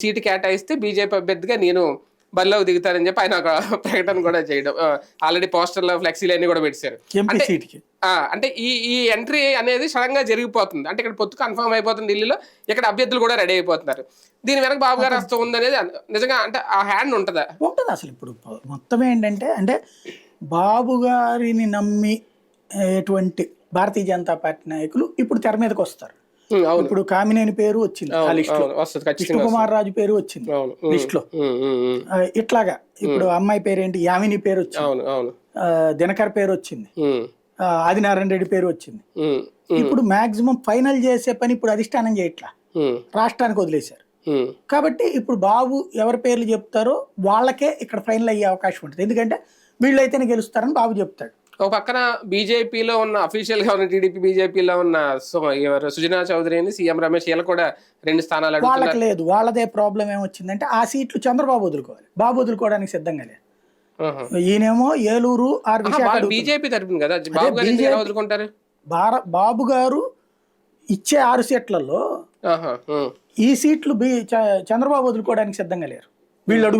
Seat కేటాయిస్తే BJP అభ్యర్థిగా నేను బరిలోకి దిగుతానని చెప్పి ఆయన ఒక ప్రకటన కూడా చేయడం. ఆల్రెడీ పోస్టర్లో ఫ్లెక్సీలు అన్ని కూడా పెట్టారు అంటే అంటే ఈ ఈ ఎంట్రీ అనేది సడన్గా జరిగిపోతుంది. అంటే ఇక్కడ పొత్తు కన్ఫర్మ్ అయిపోతుంది ఢిల్లీలో ఇక్కడ అభ్యర్థులు కూడా రెడీ అయిపోతున్నారు. దీని వెనక బాబు గారు హస్తం ఉందనేది నిజంగా అంటే ఆ హ్యాండ్ ఉంటుందా? ఉంటుంది అసలు ఇప్పుడు మొత్తం ఏంటంటే అంటే బాబు గారిని నమ్మి ఎటువంటి భారతీయ జనతా పార్టీ నాయకులు ఇప్పుడు తెర మీదకి వస్తారు. ఇప్పుడు కామినేని పేరు వచ్చింది ఆ లిస్ట్లో విష్ణు కుమార్ రాజు పేరు వచ్చింది లిస్ట్లో ఇట్లాగా ఇప్పుడు అమ్మాయి పేరేంటి? యామిని పేరు వచ్చింది. దినకర్ పేరు వచ్చింది. ఆదినారాయణ రెడ్డి పేరు వచ్చింది. ఇప్పుడు మాక్సిమం ఫైనల్ చేసే పని ఇప్పుడు అధిష్టానం చేయట్లా. రాష్ట్రానికి వదిలేశారు. కాబట్టి ఇప్పుడు బాబు ఎవరి పేర్లు చెప్తారో వాళ్ళకే ఇక్కడ ఫైనల్ అయ్యే అవకాశం ఉంటుంది. ఎందుకంటే వీళ్ళైతేనే గెలుస్తారని బాబు చెప్తాడు. ఒక పక్కన బీజేపీలో ఉన్న అఫీషియల్గా ఉన్న టీడీపీ బీజేపీలో ఉన్న ఎవరు? సుజనా చౌదరిని సీఎం రమేష్ వీళ్ళు కూడా రెండు స్థానాలు వాళ్ళకి లేదు. వాళ్ళదే ప్రాబ్లం ఏమొచ్చిందంటే ఆ సీట్లు చంద్రబాబు వదులుకోవాలి. బాబు వదులుకోవడానికి సిద్ధంగా లేదు. ఈయనేమో ఏలూరు ఆర్. బీజేపీ తరపున కదా? బాబు వదులుకుంటారు? బాబు గారు ఇచ్చే ఆరు సీట్లలో. ఈ సీట్లు చంద్రబాబు వదులుకోవడానికి సిద్ధంగా లేరు. వీళ్ళు అడుగుతున్నారు